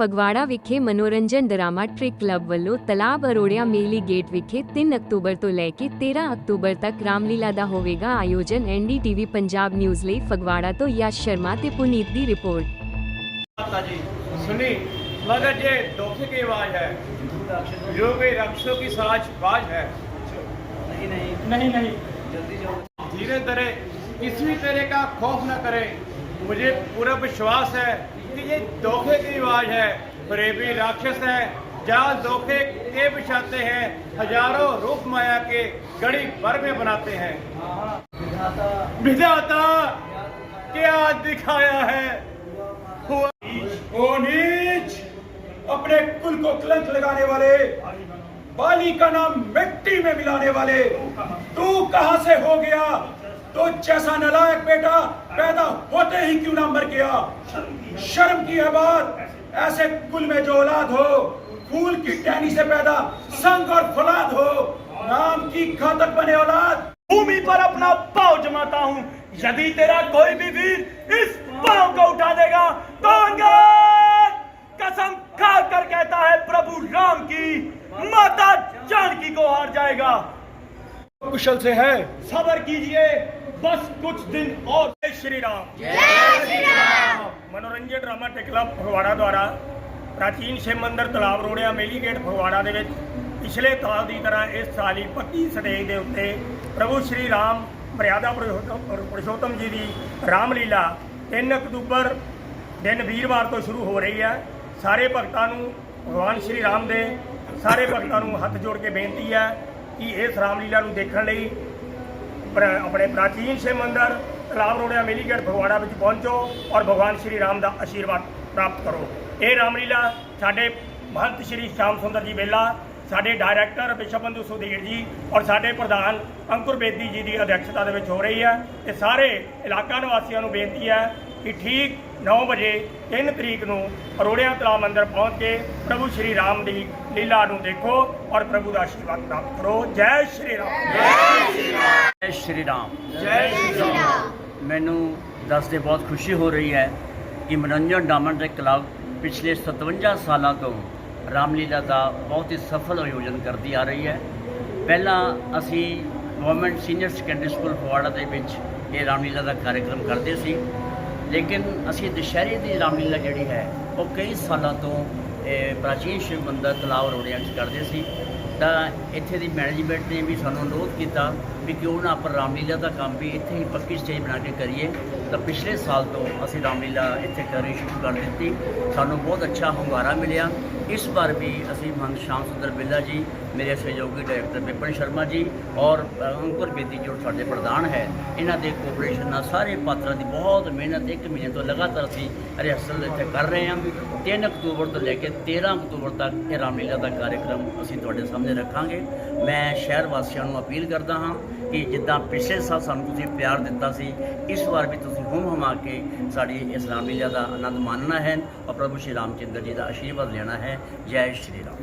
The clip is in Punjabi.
ਫਗਵਾੜਾ ਵਿਖੇ ਮਨੋਰੰਜਨ ਡਰਾਮਾ ਟ੍ਰਿਕ ਕਲੱਬ ਵੱਲੋਂ ਤਲਾਬ ਅਰੋੜਿਆ ਮੇਲੀ ਗੇਟ ਵਿਖੇ 3 ਅਕਤੂਬਰ ਤੋਂ ਲੈ ਕੇ 13 ਅਕਤੂਬਰ ਤੱਕ ਰਾਮਲੀਲਾ ਦਾ ਹੋਵੇਗਾ ਆਯੋਜਨ। ਐਨਡੀਟੀਵੀ ਪੰਜਾਬ ਨਿਊਜ਼ ਲਈ ਫਗਵਾੜਾ ਤੋਂ ਯਸ਼ ਸ਼ਰਮਾ ਤੇ ਪੁਨੀਤ ਦੀ ਰਿਪੋਰਟ। ਸੁਣੀ। मगर ये धोखे की आवाज है जो कि रक्षों की साजबाज है नहीं नहीं नहीं नहीं जल्दी जाओ धीरे धीरे किसी तरह का खौफ न करें मुझे पूरा विश्वास है कि ये धोखे की आवाज़ है। फरेबी राक्षस है, जाल धोखे के बिछाते हैं, हज़ारों रूप माया के गड़ी भर में बनाते हैं। विधाता क्या दिखाया है। अपने कुल को कलंक लगाने वाले, बाली का नाम मिट्टी में मिलाने वाले। तू कहाँ से हो गया? तो जैसा नलायक बेटा पैदा होते ही क्यों ना मर गया? शर्म की है बात, ऐसे कुल में जो औलाद हो, फूल की टहनी से पैदा संग और फौलाद हो, नाम की घातक बने औलाद। भूमि पर अपना पाव जमाता हूँ। यदि तेरा कोई भी वीर इस पाव को उठा देगा तो कसम खा कर कहता है, प्रभु राम की माता जानकी को हार जाएगा। कुशल से है, सबर कीजिए। बस कुछ दिन और जय श्री राम जय श्री राम ਮਨੋਰੰਜਨ ਡਰਾਮਾ ਟਿਕ ਕਲੱਬ ਫਗਵਾੜਾ ਦੁਆਰਾ ਪ੍ਰਾਚੀਨ ਸ਼ਿਵ ਮੰਦਿਰ ਤਲਾਬ ਰੋੜਿਆ ਮੇਲੀ ਗੇਟ ਫਗਵਾੜਾ ਦੇ ਵਿੱਚ ਪਿਛਲੇ ਸਾਲ ਦੀ ਤਰ੍ਹਾਂ ਇਸ ਸਾਲ ਹੀ ਪੱਕੀ ਸਟੇਜ ਦੇ ਉੱਤੇ ਪ੍ਰਭੂ ਸ਼੍ਰੀ ਰਾਮ ਮਰਿਆਦਾ ਪੁਰਸ਼ੋਤਮ ਪੁਰਸ਼ੋਤਮ ਜੀ ਦੀ ਰਾਮਲੀਲਾ 3 ਅਕਤੂਬਰ ਦਿਨ ਵੀਰਵਾਰ ਤੋਂ ਸ਼ੁਰੂ ਹੋ ਰਹੀ ਹੈ ਸਾਰੇ ਭਗਤਾਂ ਨੂੰ ਭਗਵਾਨ ਸ਼੍ਰੀ ਰਾਮ ਦੇ ਸਾਰੇ ਭਗਤਾਂ ਨੂੰ ਹੱਥ ਜੋੜ ਕੇ ਬੇਨਤੀ ਹੈ ਕਿ ਇਸ ਰਾਮਲੀਲਾ ਨੂੰ ਦੇਖਣ ਲਈ ਪ੍ਰ- ਆਪਣੇ ਪ੍ਰਾਚੀਨ ਸ਼ਿਵ ਮੰਦਰ ਤਲਾਬ ਰੋੜਿਆ ਮੇਲੀਗੜ ਫਗਵਾੜਾ ਵਿੱਚ ਪਹੁੰਚੋ ਔਰ ਭਗਵਾਨ ਸ਼੍ਰੀ ਰਾਮ ਦਾ ਆਸ਼ੀਰਵਾਦ ਪ੍ਰਾਪਤ ਕਰੋ। ਇਹ ਰਾਮਲੀਲਾ ਸਾਡੇ ਮਹੰਤ ਸ਼੍ਰੀ ਸ਼ਾਮ ਸੁੰਦਰ ਜੀ ਬੇਲਾ, ਸਾਡੇ ਡਾਇਰੈਕਟਰ ਵਿਸ਼ਵਬੰਧੂ ਸੁਧੀਰ ਜੀ ਔਰ ਸਾਡੇ ਪ੍ਰਧਾਨ ਅੰਕੁਰ ਬੇਦੀ ਜੀ ਦੀ ਅਧਿਕਸ਼ਤਾ ਦੇ ਵਿੱਚ ਹੋ ਰਹੀ ਹੈ। ਤੇ ਸਾਰੇ ਇਲਾਕਾ ਨਿਵਾਸੀਆਂ ਨੂੰ ਬੇਨਤੀ ਹੈ ਕਿ ਠੀਕ 9 ਵਜੇ 3 ਤਰੀਕ ਨੂੰ ਅਰੋੜਿਆ ਤਲਾਬ ਮੰਦਰ ਪਹੁੰਚ ਕੇ ਪ੍ਰਭੂ ਸ਼੍ਰੀ ਰਾਮ ਦੀ ਲੀਲਾ ਨੂੰ ਦੇਖੋ ਔਰ ਪ੍ਰਭੂ ਦਾ ਆਸ਼ੀਰਵਾਦ ਪ੍ਰਾਪਤ ਕਰੋ। ਜੈ ਸ਼੍ਰੀ ਰਾਮ। ਜੈ ਸ਼੍ਰੀ ਰਾਮ। ਜੈ ਸ਼੍ਰੀ ਰਾਮ। ਮੈਨੂੰ ਦੱਸਦੇ ਬਹੁਤ ਖੁਸ਼ੀ ਹੋ ਰਹੀ ਹੈ ਕਿ ਮਨੋਰੰਜਨ ਡਾਮਨ ਦੇ ਕਲੱਬ ਪਿਛਲੇ 57 ਸਾਲਾਂ ਤੋਂ ਰਾਮਲੀਲਾ ਦਾ ਬਹੁਤ ਹੀ ਸਫਲ ਆਯੋਜਨ ਕਰਦੀ ਆ ਰਹੀ ਹੈ। ਪਹਿਲਾਂ ਅਸੀਂ government senior secondary school Phagwara ਦੇ ਵਿੱਚ ਇਹ ਰਾਮਲੀਲਾ ਦਾ ਕਾਰਜਕ੍ਰਮ ਕਰਦੇ ਸੀ। ਲੇਕਿਨ ਅਸੀਂ ਦੁਸ਼ਹਿਰੇ ਦੀ ਰਾਮਲੀਲਾ ਜਿਹੜੀ ਹੈ ਉਹ ਕਈ ਸਾਲਾਂ ਤੋਂ ਪ੍ਰਾਚੀਨ ਸ਼ਿਵ ਮੰਦਰ ਤਲਾਬ ਰੋੜਿਆਂ 'ਚ ਕਰਦੇ ਸੀ। ਤਾਂ ਇੱਥੇ ਦੀ ਮੈਨੇਜਮੈਂਟ ਨੇ ਵੀ ਸਾਨੂੰ ਅਨੁਰੋਧ ਕੀਤਾ ਵੀ ਕਿਉਂ ਨਾ ਆਪਾਂ ਰਾਮਲੀਲਾ ਦਾ ਕੰਮ ਵੀ ਇੱਥੇ ਹੀ ਪੱਕੀ ਸਟੇਜ ਬਣਾ ਕੇ ਕਰੀਏ। ਤਾਂ ਪਿਛਲੇ ਸਾਲ ਤੋਂ ਅਸੀਂ ਰਾਮਲੀਲਾ ਇੱਥੇ ਕਰਨੀ ਸ਼ੁਰੂ ਕਰ ਦਿੱਤੀ। ਸਾਨੂੰ ਬਹੁਤ ਅੱਛਾ ਹੁੰਗਾਰਾ ਮਿਲਿਆ। ਇਸ ਵਾਰ ਵੀ ਅਸੀਂ ਮਨ ਸ਼ਾਮ ਸੁੰਦਰ ਬਿੱਲਾ ਜੀ ਮੇਰੇ ਸਹਿਯੋਗੀ ਡਾਇਰੈਕਟਰ ਵਿਪਨ ਸ਼ਰਮਾ ਜੀ ਔਰ ਅੰਕੁਰ ਬੇਦੀ ਜੋ ਸਾਡੇ ਪ੍ਰਧਾਨ ਹੈ, ਇਹਨਾਂ ਦੇ ਕੋਆਪਰੇਸ਼ਨ ਨਾਲ ਸਾਰੇ ਪਾਤਰਾਂ ਦੀ ਬਹੁਤ ਮਿਹਨਤ, ਇੱਕ ਮਹੀਨੇ ਤੋਂ ਲਗਾਤਾਰ ਅਸੀਂ ਰਿਹਰਸਲ ਇੱਥੇ ਕਰ ਰਹੇ ਹਾਂ। 3 ਅਕਤੂਬਰ ਤੋਂ ਲੈ ਕੇ 13 ਅਕਤੂਬਰ ਤੱਕ ਇਹ ਰਾਮਲੀਲਾ ਦਾ ਕਾਰਜਕ੍ਰਮ ਅਸੀਂ ਤੁਹਾਡੇ ਸਾਹਮਣੇ ਰੱਖਾਂਗੇ। ਮੈਂ ਸ਼ਹਿਰ ਵਾਸੀਆਂ ਨੂੰ ਅਪੀਲ ਕਰਦਾ ਹਾਂ ਕਿ ਜਿੱਦਾਂ ਪਿਛਲੇ ਸਾਲ ਸਾਨੂੰ ਤੁਸੀਂ ਪਿਆਰ ਦਿੱਤਾ ਸੀ, ਇਸ ਵਾਰ ਵੀ ਤੁਸੀਂ ਹੁਮ ਹਮਾ ਕੇ ਸਾਡੀ ਇਸ ਰਾਮਲੀਲਾ ਦਾ ਆਨੰਦ ਮਾਣਨਾ ਹੈ ਔਰ ਪ੍ਰਭੂ ਸ਼੍ਰੀ ਰਾਮਚੰਦਰ ਜੀ ਦਾ ਆਸ਼ੀਰਵਾਦ ਲੈਣਾ ਹੈ। ਜੈ ਸ਼੍ਰੀ ਰਾਮ।